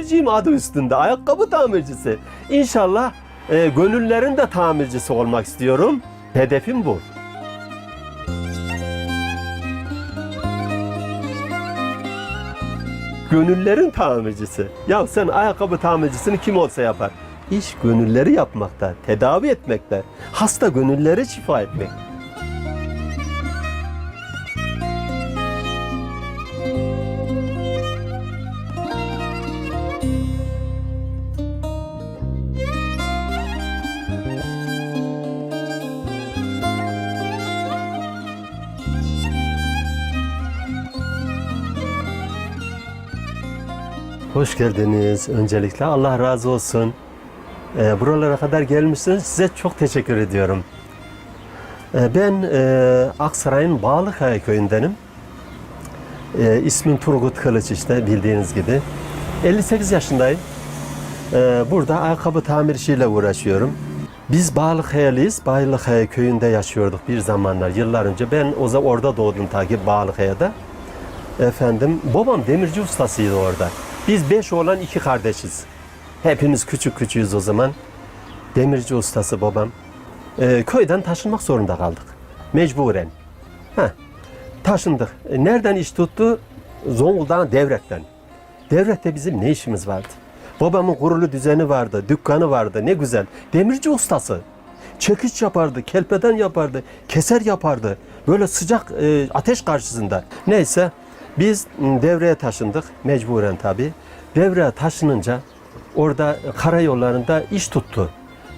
Tamirciyim adı üstünde. Ayakkabı tamircisi. İnşallah e, gönüllerin de tamircisi olmak istiyorum. Hedefim bu. Gönüllerin tamircisi. Ya sen ayakkabı tamircisini kim olsa yapar. İş gönülleri yapmakta, tedavi etmekte. Hasta gönülleri şifa etmek. Hoş geldiniz. Öncelikle Allah razı olsun. Ee, buralara kadar gelmişsiniz. Size çok teşekkür ediyorum. Ee, ben e, Aksaray'ın Bağlıkaya köyündenim. Ee, ismim Turgut Kılıç işte bildiğiniz gibi. 58 yaşındayım. Ee, burada ayakkabı tamir işiyle uğraşıyorum. Biz Bağlıkayalıyız. Bağlıkaya köyünde yaşıyorduk bir zamanlar, yıllar önce. Ben o zaman orada doğdum ta ki Bağlıkaya'da. Efendim, babam demirci ustasıydı orada. Biz beş oğlan iki kardeşiz. Hepimiz küçük küçüğüz o zaman. Demirci ustası babam. Ee, köyden taşınmak zorunda kaldık. Mecburen. Heh, taşındık. E, nereden iş tuttu? Zonguldak'ın Devrek'ten. Devrek'te bizim ne işimiz vardı? Babamın kurulu düzeni vardı, dükkanı vardı. Ne güzel. Demirci ustası. Çekiç yapardı, kelpeden yapardı, keser yapardı. Böyle sıcak e, ateş karşısında. Neyse biz m, devreye taşındık mecburen tabii. Devreye taşınınca orada karayollarında iş tuttu.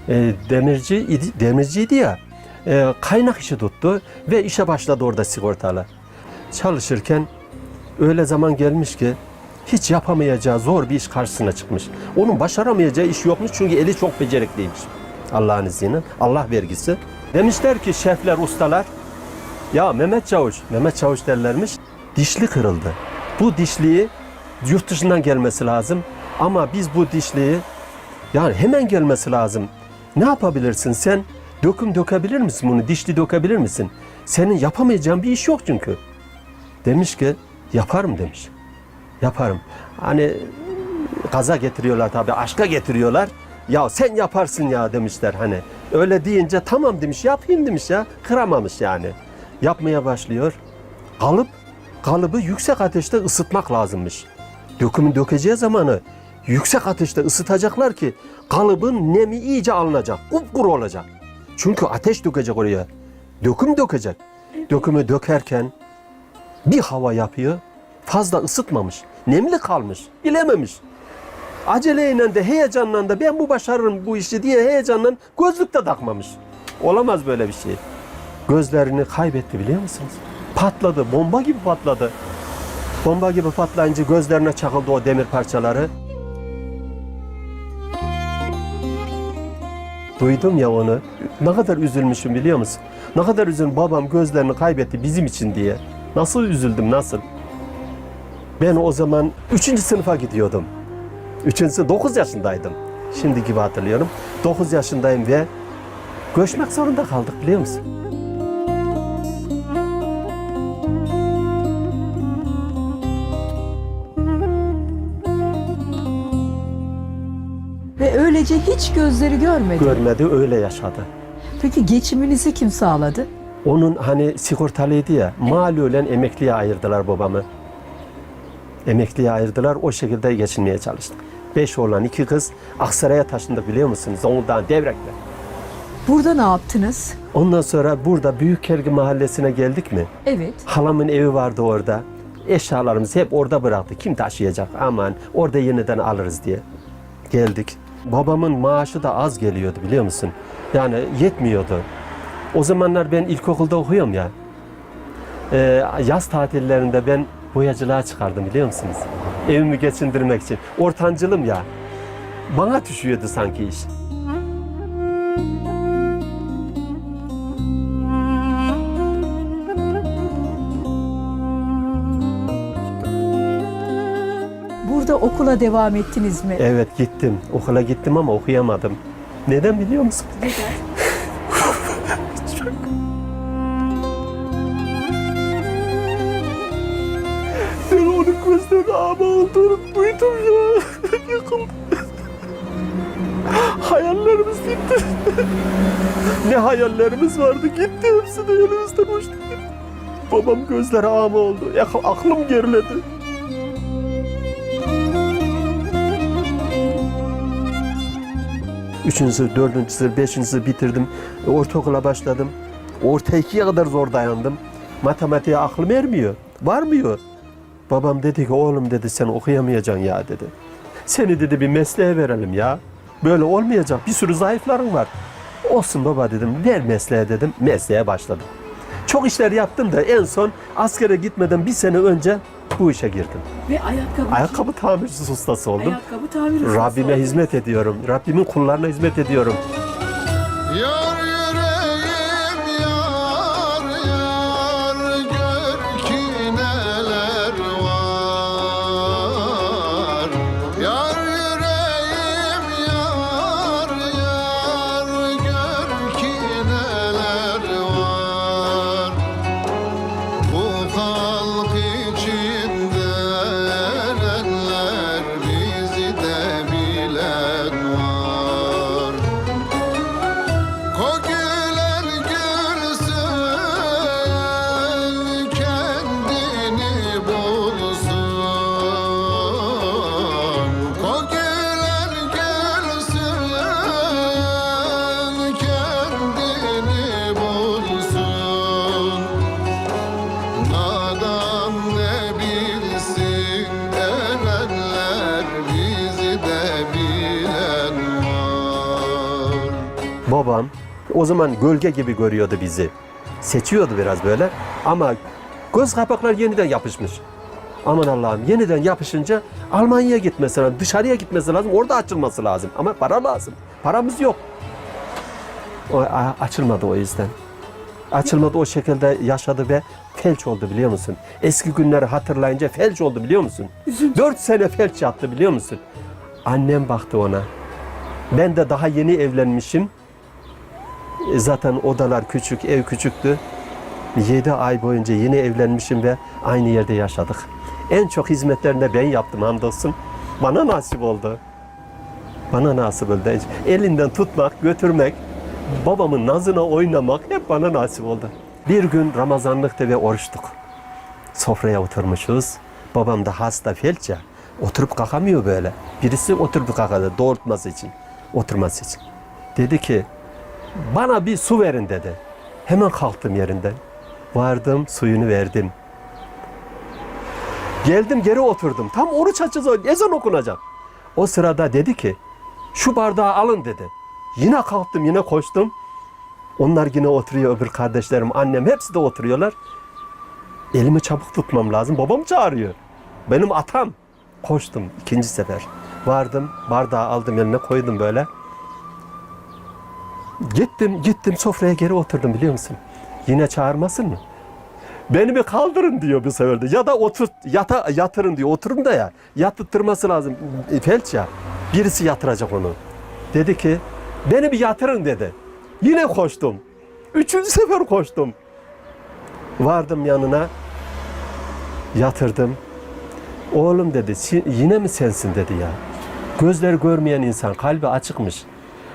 E, demirci idi, demirciydi ya. E, kaynak işi tuttu ve işe başladı orada sigortalı. Çalışırken öyle zaman gelmiş ki hiç yapamayacağı zor bir iş karşısına çıkmış. Onun başaramayacağı iş yokmuş çünkü eli çok becerikliymiş. Allah'ın izniyle, Allah vergisi. Demişler ki şefler, ustalar, ya Mehmet Çavuş, Mehmet Çavuş derlermiş, dişli kırıldı. Bu dişliği yurt dışından gelmesi lazım ama biz bu dişliği yani hemen gelmesi lazım. Ne yapabilirsin sen? Döküm dökebilir misin bunu? Dişli dökebilir misin? Senin yapamayacağın bir iş yok çünkü. Demiş ki yaparım demiş. Yaparım. Hani gaza getiriyorlar tabii, aşka getiriyorlar. Ya sen yaparsın ya demişler hani. Öyle deyince tamam demiş, yapayım demiş ya. Kıramamış yani. Yapmaya başlıyor. Kalıp, kalıbı yüksek ateşte ısıtmak lazımmış. Dökümün dökeceği zamanı yüksek ateşte ısıtacaklar ki kalıbın nemi iyice alınacak, kupkuru olacak. Çünkü ateş dökecek oraya. Döküm dökecek. Dökümü dökerken bir hava yapıyor. Fazla ısıtmamış. Nemli kalmış. Bilememiş. Aceleyle de heyecanla da ben bu başarırım bu işi diye heyecanla gözlük de takmamış. Olamaz böyle bir şey. Gözlerini kaybetti biliyor musunuz? Patladı. Bomba gibi patladı. Bomba gibi patlayınca gözlerine çakıldı o demir parçaları. Duydum ya onu. Ne kadar üzülmüşüm biliyor musun? Ne kadar üzüldüm. Babam gözlerini kaybetti bizim için diye. Nasıl üzüldüm nasıl? Ben o zaman 3. sınıfa gidiyordum. 3. sınıf 9 yaşındaydım. Şimdi gibi hatırlıyorum. 9 yaşındayım ve göçmek zorunda kaldık biliyor musun? Öylece hiç gözleri görmedi. Görmedi öyle yaşadı. Peki geçiminizi kim sağladı? Onun hani sigortalıydı ya, malulen emekliye ayırdılar babamı. Emekliye ayırdılar, o şekilde geçinmeye çalıştık. Beş oğlan iki kız Aksaray'a taşındık biliyor musunuz? Zonguldak'ın Devrek'te. Burada ne yaptınız? Ondan sonra burada Büyükkelgi mahallesine geldik mi? Evet. Halamın evi vardı orada. Eşyalarımızı hep orada bıraktı. Kim taşıyacak? Aman orada yeniden alırız diye. Geldik. Babamın maaşı da az geliyordu biliyor musun? Yani yetmiyordu. O zamanlar ben ilkokulda okuyorum ya. Ee, yaz tatillerinde ben boyacılığa çıkardım biliyor musunuz? Evimi geçindirmek için. Ortancılım ya. Bana düşüyordu sanki iş. Okula devam ettiniz mi? Evet gittim. Okula gittim ama okuyamadım. Neden biliyor musun? Ben gözlerine ama olduğunu duydum ya. yıkıldı. Hayallerimiz gitti. ne hayallerimiz vardı gitti hepsi de elimizden uçtu. Babam gözleri ağma oldu. Ya, aklım geriledi. Üçüncü sınıf, dördüncü sınıf, beşinci sınıf bitirdim. Ortaokula başladım. Orta ikiye kadar zor dayandım. Matematiğe aklım ermiyor. Varmıyor. Babam dedi ki oğlum dedi sen okuyamayacaksın ya dedi. Seni dedi bir mesleğe verelim ya. Böyle olmayacak. Bir sürü zayıfların var. Olsun baba dedim. Ver mesleğe dedim. Mesleğe başladım. Çok işler yaptım da en son askere gitmeden bir sene önce bu işe girdim. Ve ayakkabı. Ayakkabı tamircisi ustası oldum. Ayakkabı tamiri ustası Rabbime hizmet ediyorum. Rabbimin kullarına hizmet ediyorum. O zaman gölge gibi görüyordu bizi. Seçiyordu biraz böyle ama göz kapaklar yeniden yapışmış. Aman Allah'ım yeniden yapışınca Almanya'ya gitmesi lazım, dışarıya gitmesi lazım, orada açılması lazım. Ama para lazım. Paramız yok. O, a- açılmadı o yüzden. Açılmadı o şekilde yaşadı ve felç oldu biliyor musun? Eski günleri hatırlayınca felç oldu biliyor musun? Dört sene felç yattı biliyor musun? Annem baktı ona. Ben de daha yeni evlenmişim. E, Zaten odalar küçük, ev küçüktü. 7 ay boyunca yeni evlenmişim ve aynı yerde yaşadık. En çok hizmetlerini de ben yaptım hamdolsun. Bana nasip oldu. Bana nasip oldu. Elinden tutmak, götürmek, babamın nazına oynamak hep bana nasip oldu. Bir gün Ramazanlıktı ve oruçtuk. Sofraya oturmuşuz. Babam da hasta felç ya. Oturup kalkamıyor böyle. Birisi oturup kalkadı doğrultması için. Oturması için. Dedi ki bana bir su verin dedi. Hemen kalktım yerinden. Vardım suyunu verdim. Geldim geri oturdum. Tam oruç açacağız ezan okunacak. O sırada dedi ki şu bardağı alın dedi. Yine kalktım yine koştum. Onlar yine oturuyor öbür kardeşlerim annem hepsi de oturuyorlar. Elimi çabuk tutmam lazım. Babam çağırıyor. Benim atam. Koştum ikinci sefer. Vardım bardağı aldım eline koydum böyle. Gittim gittim sofraya geri oturdum biliyor musun? Yine çağırmasın mı? Beni bir kaldırın diyor bu sefer de. Ya da otur, yata, yatırın diyor. Oturun da ya. Yattırması lazım. E, Felç ya. Birisi yatıracak onu. Dedi ki beni bir yatırın dedi. Yine koştum. Üçüncü sefer koştum. Vardım yanına. Yatırdım. Oğlum dedi "si- yine mi sensin dedi ya. Gözleri görmeyen insan kalbi açıkmış.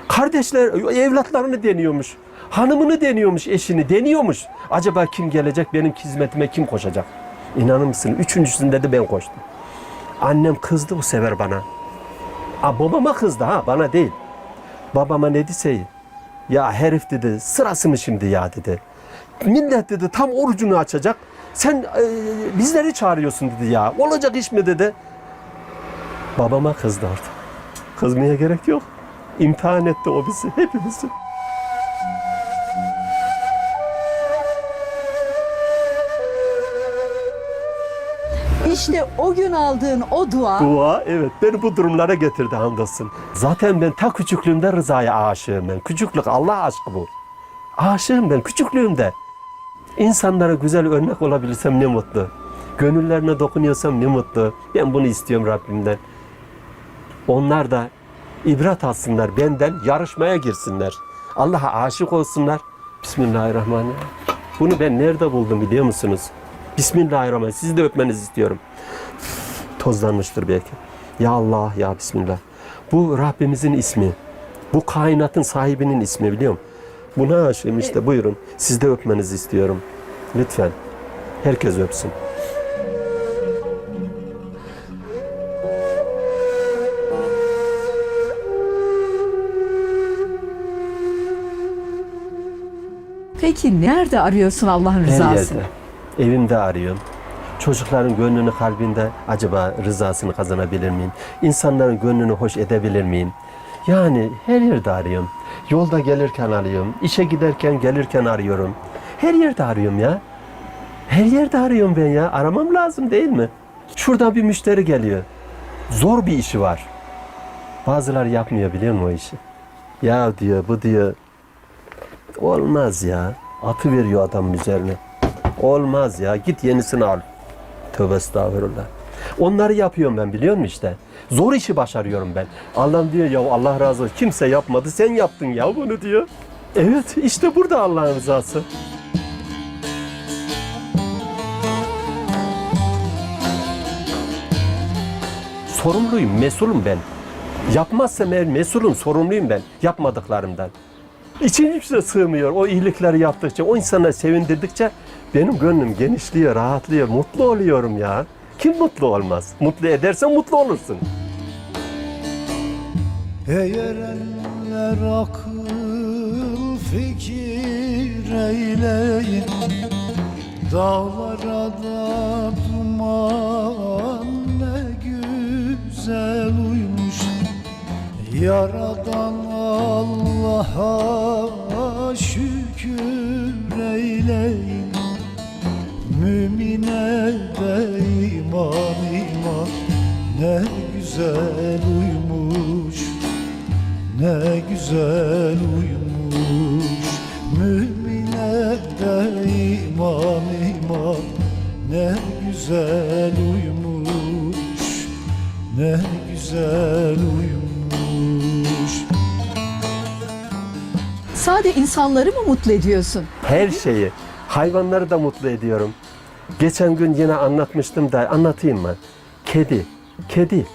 Kardeşler evlatlarını deniyormuş. Hanımını deniyormuş, eşini deniyormuş. Acaba kim gelecek benim hizmetime kim koşacak? İnanır mısın? Üçüncüsünde de ben koştum. Annem kızdı bu sefer bana. Aa, babama kızdı ha bana değil. Babama ne dese ya herif dedi sırası mı şimdi ya dedi. Millet dedi tam orucunu açacak. Sen e, bizleri çağırıyorsun dedi ya. Olacak iş mi dedi. Babama kızdı orada. Kızmaya gerek yok. İmtihan etti o bizi, hepimizi. İşte o gün aldığın o dua Dua evet beni bu durumlara getirdi hamdolsun. Zaten ben ta küçüklüğümde rızaya aşığım ben. Küçüklük Allah aşkı bu. Aşığım ben küçüklüğümde. İnsanlara güzel örnek olabilirsem ne mutlu. Gönüllerine dokunuyorsam ne mutlu. Ben bunu istiyorum Rabbimden. Onlar da ibret alsınlar benden, yarışmaya girsinler. Allah'a aşık olsunlar. Bismillahirrahmanirrahim. Bunu ben nerede buldum biliyor musunuz? Bismillahirrahmanirrahim. Sizi de öpmenizi istiyorum. Tozlanmıştır belki. Ya Allah ya Bismillah. Bu Rabbimizin ismi. Bu kainatın sahibinin ismi biliyor musun? Buna aşığım işte buyurun. Siz de öpmenizi istiyorum. Lütfen. Herkes öpsün. Peki nerede arıyorsun Allah'ın Her rızasını? yerde. Evimde arıyorum. Çocukların gönlünü kalbinde acaba rızasını kazanabilir miyim? İnsanların gönlünü hoş edebilir miyim? Yani her yerde arıyorum. Yolda gelirken arıyorum. işe giderken gelirken arıyorum. Her yerde arıyorum ya. Her yerde arıyorum ben ya. Aramam lazım değil mi? Şuradan bir müşteri geliyor. Zor bir işi var. Bazıları yapmıyor biliyor musun o işi? Ya diyor bu diyor olmaz ya. Atı veriyor adamın üzerine. Olmaz ya. Git yenisini al. Tövbe estağfurullah. Onları yapıyorum ben biliyor musun işte. Zor işi başarıyorum ben. Allah'ım diyor ya Allah razı olsun. Kimse yapmadı. Sen yaptın ya bunu diyor. Evet işte burada Allah'ın rızası. Sorumluyum, mesulüm ben. Yapmazsam eğer mesulüm, sorumluyum ben yapmadıklarımdan. İçim hiçbir sığmıyor. O iyilikleri yaptıkça, o insanları sevindirdikçe benim gönlüm genişliyor, rahatlıyor, mutlu oluyorum ya. Kim mutlu olmaz? Mutlu edersen mutlu olursun. Eğer eller akıl fikir eyleyin Dağlara da duman ne güzel uymuş Yaradan Allah'a şükür eyleyin. Mümine de iman iman. Ne güzel uymuş Ne güzel uymuş Mümine de iman iman. Ne güzel uymuş Ne güzel uymuş Sade insanları mı mutlu ediyorsun? Her şeyi, hayvanları da mutlu ediyorum. Geçen gün yine anlatmıştım da anlatayım mı? Kedi, kedi.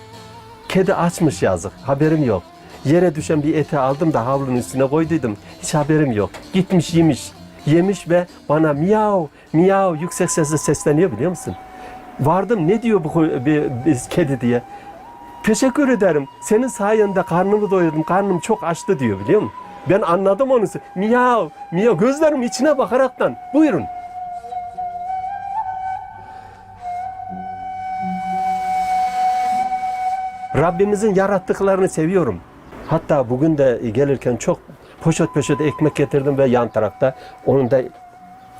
Kedi açmış yazık, haberim yok. Yere düşen bir eti aldım da havlunun üstüne koyduydum. Hiç haberim yok. Gitmiş yemiş. Yemiş ve bana miyav, miyav yüksek sesle sesleniyor biliyor musun? Vardım ne diyor bu bir, bir kedi diye. Teşekkür ederim. Senin sayende karnımı doyurdum. Karnım çok açtı diyor biliyor musun? Ben anladım onu. Miyav, miyav. Gözlerim içine bakaraktan. Buyurun. Rabbimizin yarattıklarını seviyorum. Hatta bugün de gelirken çok poşet poşet ekmek getirdim ve yan tarafta onun da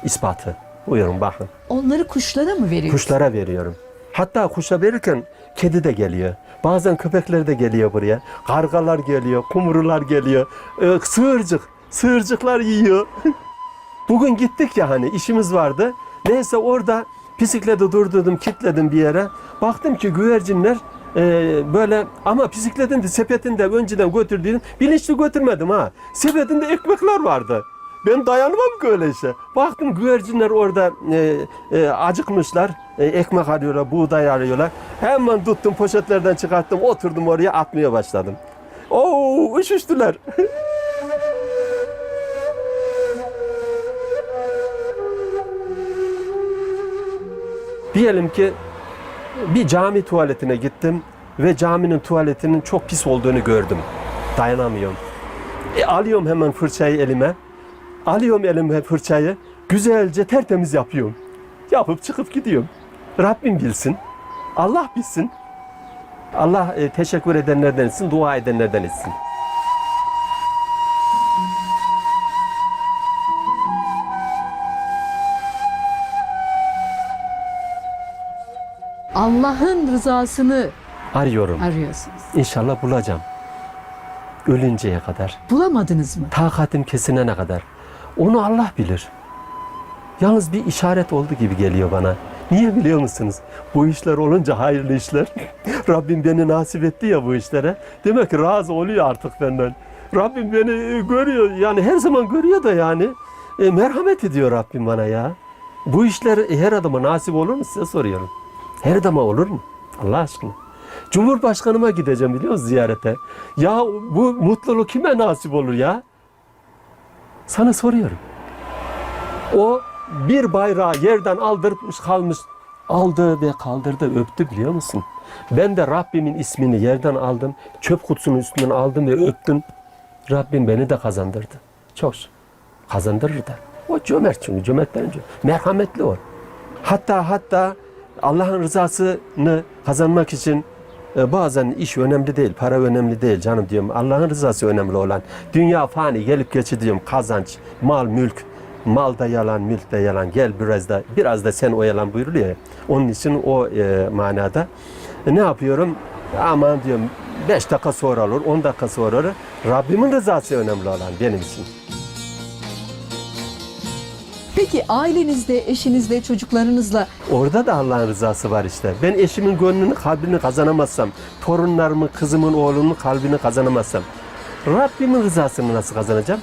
ispatı. Buyurun bakın. Onları kuşlara mı veriyorsun? Kuşlara veriyorum. Hatta kuşa verirken kedi de geliyor. Bazen köpekler de geliyor buraya. Kargalar geliyor, kumrular geliyor. Ee, sığırcık, sığırcıklar yiyor. Bugün gittik ya hani işimiz vardı. Neyse orada bisikleti durdurdum, kilitledim bir yere. Baktım ki güvercinler e, böyle ama bisikletin de sepetinde önceden götürdüğüm bilinçli götürmedim ha. Sepetinde ekmekler vardı. Ben dayanamam ki öyle. Baktım güvercinler orada e, e, acıkmışlar. E, ekmek arıyorlar, buğday arıyorlar. Hemen tuttum poşetlerden çıkarttım, oturdum oraya atmaya başladım. Oo, üşüştüler. Diyelim ki bir cami tuvaletine gittim ve caminin tuvaletinin çok pis olduğunu gördüm. Dayanamıyorum. E, alıyorum hemen fırçayı elime. Alıyorum elime fırçayı. Güzelce tertemiz yapıyorum. Yapıp çıkıp gidiyorum. Rabbim bilsin. Allah bilsin. Allah e, teşekkür edenlerden etsin, dua edenlerden etsin. Allah'ın rızasını Arıyorum. arıyorsunuz. İnşallah bulacağım. Ölünceye kadar. Bulamadınız mı? takatim kesinene kadar. Onu Allah bilir. Yalnız bir işaret oldu gibi geliyor bana. Niye biliyor musunuz? Bu işler olunca hayırlı işler. Rabbim beni nasip etti ya bu işlere. Demek ki razı oluyor artık benden. Rabbim beni e, görüyor. Yani her zaman görüyor da yani. E, merhamet ediyor Rabbim bana ya. Bu işler her adama nasip olur mu size soruyorum. Her adama olur mu? Allah aşkına. Cumhurbaşkanıma gideceğim biliyor musun ziyarete? Ya bu mutluluk kime nasip olur ya? Sana soruyorum. O bir bayrağı yerden aldırmış kalmış. Aldı ve kaldırdı öptü biliyor musun? Ben de Rabbimin ismini yerden aldım. Çöp kutusunun üstünden aldım ve öptüm. Rabbim beni de kazandırdı. Çok. Kazandırır da. O cömert çünkü cömert. Merhametli o. Hatta hatta Allah'ın rızasını kazanmak için bazen iş önemli değil, para önemli değil canım diyorum. Allah'ın rızası önemli olan. Dünya fani gelip geçici diyorum. Kazanç, mal, mülk. Mal da yalan, mülk de yalan. Gel biraz da biraz da sen oyalan buyuruluyor ya. Onun için o e, manada E, ne yapıyorum? Aman diyorum 5 dakika sonra olur, 10 dakika sonra olur. Rabbimin rızası önemli olan benim için. Peki ailenizde, eşinizle, çocuklarınızla Orada da Allah'ın rızası var işte. Ben eşimin gönlünü, kalbini kazanamazsam, torunlarımı, kızımın, oğlumun kalbini kazanamazsam, Rabbimin rızasını nasıl kazanacağım?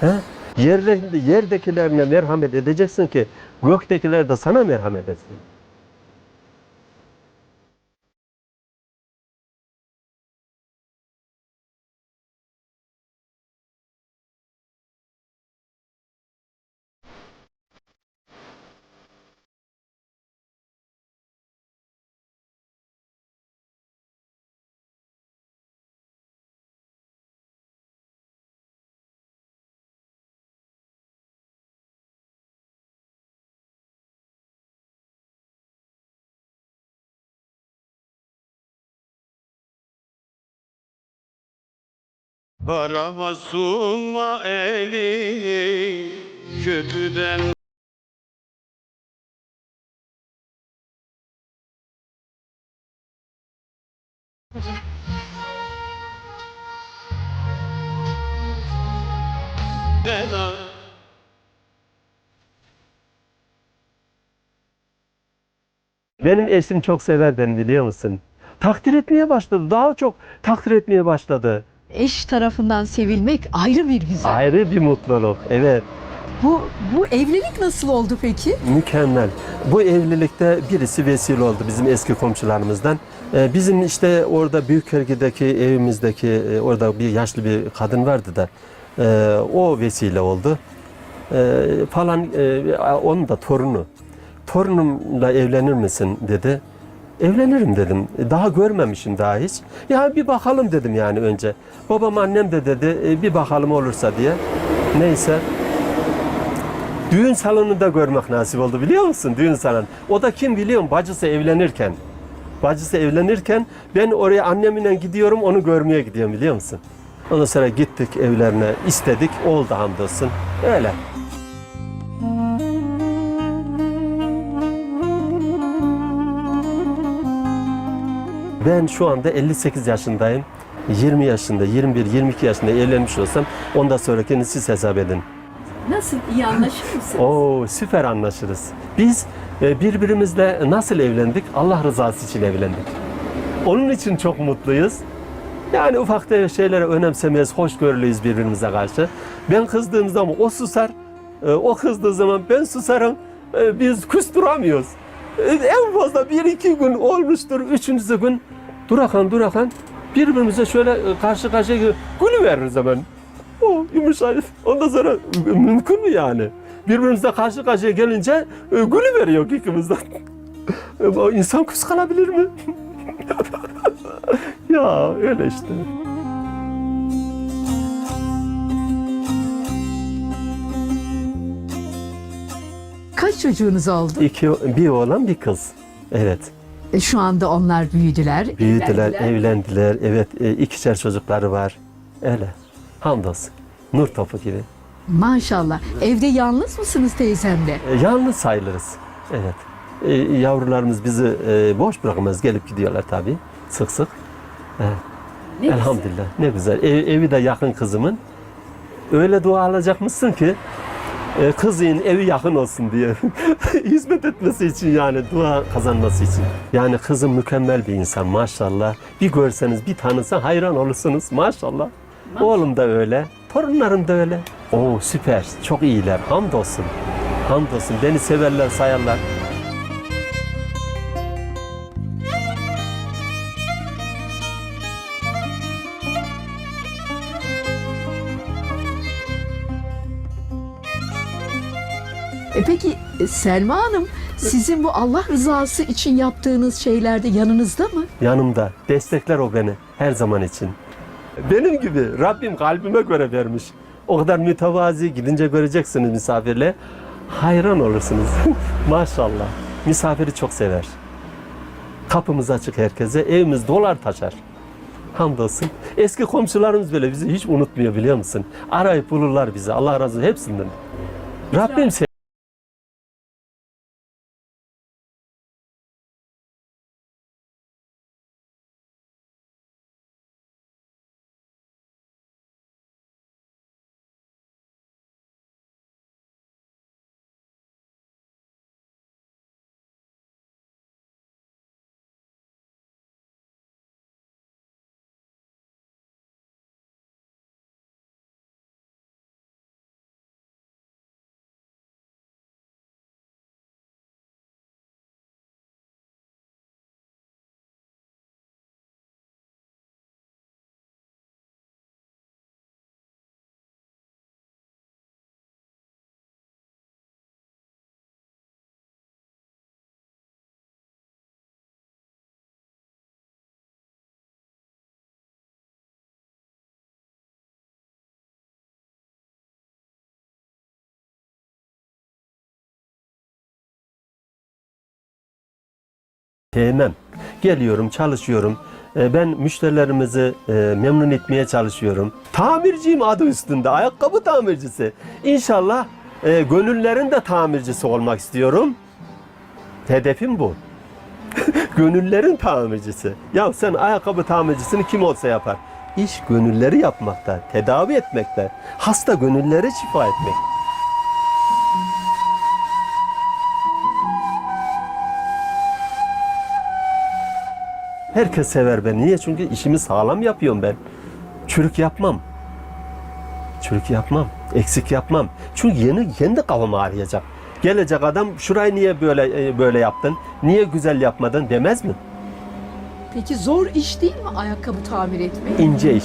He? Yerde, yerdekilerine merhamet edeceksin ki göktekiler de sana merhamet etsin. Arama sunma eli kötüden Dena Benim eşim çok sever beni biliyor musun? Takdir etmeye başladı. Daha çok takdir etmeye başladı. Eş tarafından sevilmek ayrı bir güzel. Ayrı bir mutluluk. Evet. Bu bu evlilik nasıl oldu peki? Mükemmel. Bu evlilikte birisi vesile oldu bizim eski komşularımızdan. Ee, Bizim işte orada Büyükkergi'deki evimizdeki e, orada bir yaşlı bir kadın vardı da e, o vesile oldu. E, Falan e, onun da torunu. Torunumla evlenir misin dedi. Evlenirim dedim. Daha görmemişim daha hiç. Ya bir bakalım dedim yani önce. Babam annem de dedi "E, bir bakalım olursa diye. Neyse. Düğün salonunda görmek nasip oldu biliyor musun? Düğün salonu. O da kim biliyor musun? Bacısı evlenirken. Bacısı evlenirken ben oraya annemle gidiyorum onu görmeye gidiyorum biliyor musun? Ondan sonra gittik evlerine istedik oldu hamdolsun. Öyle. Ben şu anda 58 yaşındayım. 20 yaşında, 21, 22 yaşında evlenmiş olsam ondan sonrakini siz hesap edin. Nasıl iyi anlaşır mısınız? Oo süper anlaşırız. Biz e, birbirimizle nasıl evlendik? Allah rızası için evlendik. Onun için çok mutluyuz. Yani ufak tefek şeylere önemsemeyiz, hoşgörülüyüz birbirimize karşı. Ben kızdığım zaman o susar, e, o kızdığı zaman ben susarım. E, Biz kusturamıyoruz. E, En fazla bir iki gün olmuştur, üçüncü gün durakan durakan birbirimize şöyle e, karşı karşıya gülü veririz hemen. O yumuşak. Ondan sonra mümkün mü yani? Birbirimizle karşı karşıya gelince e, gülü veriyor ikimizden. E, o İnsan kıskanabilir mi? ya öyle işte. Kaç çocuğunuz oldu? İki, bir oğlan bir kız. Evet. E, Şu anda onlar büyüdüler. Büyüdüler, evlendiler. evlendiler. Evet, e, ikişer çocukları var. Öyle. Hamdolsun. Nur topu gibi. Maşallah. Evde yalnız mısınız teyzemle? E, Yalnız sayılırız. Evet. E, yavrularımız bizi e, boş bırakmaz. Gelip gidiyorlar tabii. Sık sık. Evet. Ne güzel. Elhamdülillah. Ne güzel. Ev- evi de yakın kızımın. Öyle dua alacakmışsın ki e, kızın evi yakın olsun diye. Hizmet etmesi için yani dua kazanması için. Yani kızım mükemmel bir insan maşallah. Bir görseniz bir tanısan hayran olursunuz maşallah. Oğlum da öyle. Torunlarım da öyle. Oo süper. Çok iyiler. Hamdolsun. Hamdolsun. Beni severler, sayarlar. Selma Hanım, sizin bu Allah rızası için yaptığınız şeylerde yanınızda mı? Yanımda. Destekler o beni her zaman için. Benim gibi Rabbim kalbime göre vermiş. O kadar mütevazi gidince göreceksiniz misafirle. Hayran olursunuz. Maşallah. Misafiri çok sever. Kapımız açık herkese. Evimiz dolar taşar. Hamdolsun. Eski komşularımız bile bizi hiç unutmuyor biliyor musun? Arayıp bulurlar bizi. Allah razı olsun hepsinden. Rabbim sev- sevmem. Geliyorum, çalışıyorum. E, Ben müşterilerimizi e, memnun etmeye çalışıyorum. Tamirciyim adı üstünde, ayakkabı tamircisi. İnşallah e, gönüllerin de tamircisi olmak istiyorum. Hedefim bu. Gönüllerin tamircisi. Ya sen ayakkabı tamircisini kim olsa yapar. İş gönülleri yapmakta, tedavi etmekte. Hasta gönülleri şifa etmek. Herkes sever beni. Niye? Çünkü işimi sağlam yapıyorum ben. Çürük yapmam. Çürük yapmam. Eksik yapmam. Çünkü yeni kendi kafam ağrıyacak. Gelecek adam şurayı niye böyle e, böyle yaptın? Niye güzel yapmadın demez mi? Peki zor iş değil mi ayakkabı tamir etmek? İnce iş.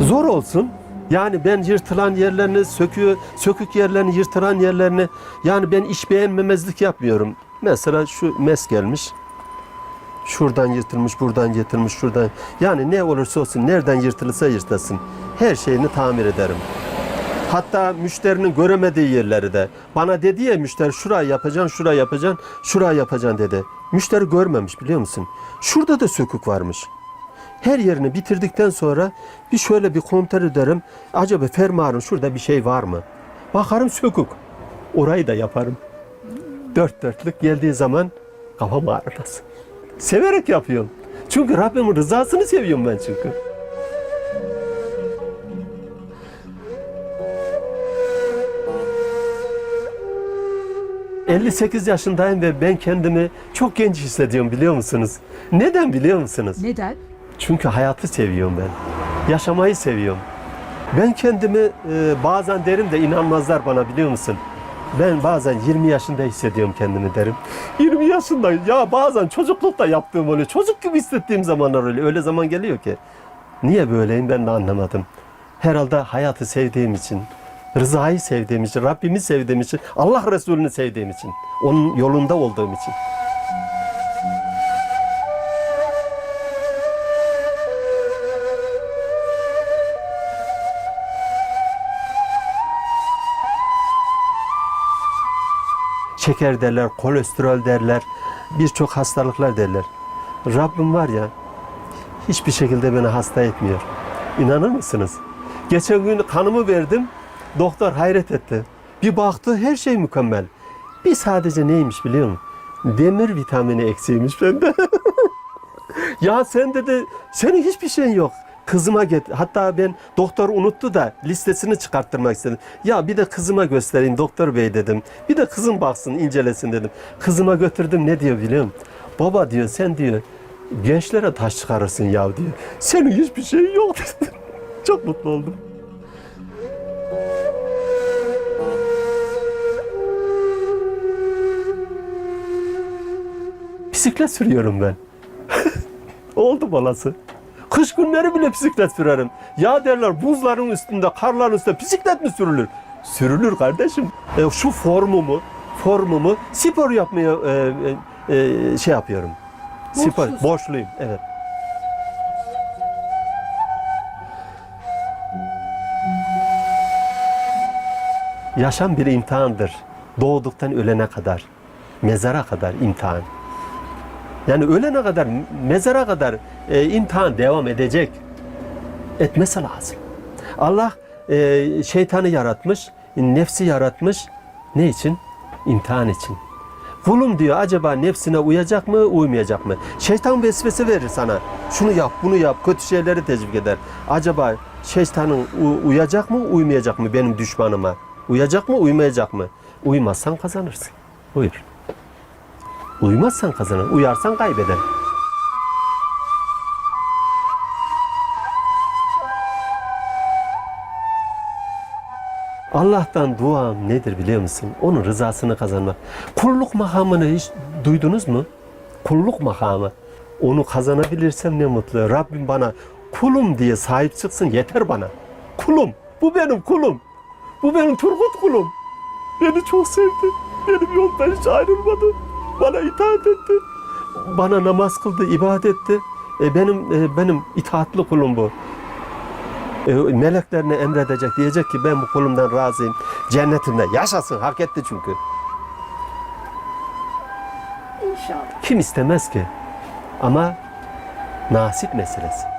Zor olsun. Yani ben yırtılan yerlerini, söküyor, sökük yerlerini, yırtılan yerlerini yani ben iş beğenmemezlik yapmıyorum. Mesela şu mes gelmiş. Şuradan yırtılmış, buradan yırtılmış, şuradan. Yani ne olursa olsun, nereden yırtılırsa yırtasın. Her şeyini tamir ederim. Hatta müşterinin göremediği yerleri de. Bana dedi ya müşteri şurayı yapacaksın, şurayı yapacaksın, şurayı yapacaksın dedi. Müşteri görmemiş biliyor musun? Şurada da sökük varmış. Her yerini bitirdikten sonra bir şöyle bir kontrol ederim. Acaba fermuarın şurada bir şey var mı? Bakarım sökük. Orayı da yaparım. Dört dörtlük geldiği zaman kafam ağrımaz. Severek yapıyorum. Çünkü Rabbimin rızasını seviyorum ben çünkü. ...58 yaşındayım ve ben kendimi çok genç hissediyorum biliyor musunuz? Neden biliyor musunuz? Neden? Çünkü hayatı seviyorum ben. Yaşamayı seviyorum. Ben kendimi e, bazen derim de inanmazlar bana biliyor musun? Ben bazen 20 yaşında hissediyorum kendimi derim. 20 yaşındayım. Ya bazen çocuklukta yaptığım oluyor. Çocuk gibi hissettiğim zamanlar oluyor. Öyle zaman geliyor ki. Niye böyleyim ben de anlamadım. Herhalde hayatı sevdiğim için, rızayı sevdiğim için, Rabbimi sevdiğim için, Allah Resulü'nü sevdiğim için, onun yolunda olduğum için. Şeker derler, kolesterol derler, birçok hastalıklar derler. Rabbim var ya, hiçbir şekilde beni hasta etmiyor. İnanır mısınız? Geçen gün kanımı verdim, doktor hayret etti. Bir baktı her şey mükemmel. Bir sadece neymiş biliyor musun? Demir vitamini eksiğiymiş bende. ya sen dedi, senin hiçbir şeyin yok. Kızıma get. Hatta ben doktor unuttu da listesini çıkarttırmak istedim. Ya bir de kızıma göstereyim doktor bey dedim. Bir de kızım baksın incelesin dedim. Kızıma götürdüm ne diyor biliyor? Baba diyor sen diyor gençlere taş çıkarırsın ya diyor. Senin hiçbir şeyin yok. Çok mutlu oldum. Bisiklet sürüyorum ben. Oldu balası. Kış günleri bile bisiklet sürerim. Ya derler buzların üstünde, karların üstünde bisiklet mi sürülür? Sürülür kardeşim. e, şu formumu formumu spor yapmaya e, e, e, şey yapıyorum. Spor Borçlusun. borçluyum. Evet. Yaşam bir imtihandır. Doğduktan ölene kadar, mezara kadar imtihan. Yani ölene kadar, mezara kadar e, imtihan devam edecek. Etmesi lazım. Allah e, şeytanı yaratmış, nefsi yaratmış. Ne için? İmtihan için. Kulum diyor acaba nefsine uyacak mı, uymayacak mı? Şeytan vesvese verir sana. Şunu yap, bunu yap, kötü şeyleri teşvik eder. Acaba şeytanın uyacak mı, uymayacak mı benim düşmanıma? Uyacak mı, uymayacak mı? Uymazsan kazanırsın. Buyur. Uymazsan kazanır, uyarsan kaybeder. Allah'tan duam nedir biliyor musun? Onun rızasını kazanmak. Kulluk makamını hiç duydunuz mu? Kulluk makamı. Onu kazanabilirsem ne mutlu. Rabbim bana kulum diye sahip çıksın yeter bana. Kulum. Bu benim kulum. Bu benim Turgut kulum. Beni çok sevdi. Benim yoldan hiç ayrılmadı. Bana itaat etti. Bana namaz kıldı, ibadet etti. E, benim e, benim itaatli kulum bu. E, meleklerine emredecek. Diyecek ki ben bu kulumdan razıyım. Cennetimde yaşasın. Hak etti çünkü. İnşallah. Kim istemez ki? Ama nasip meselesi.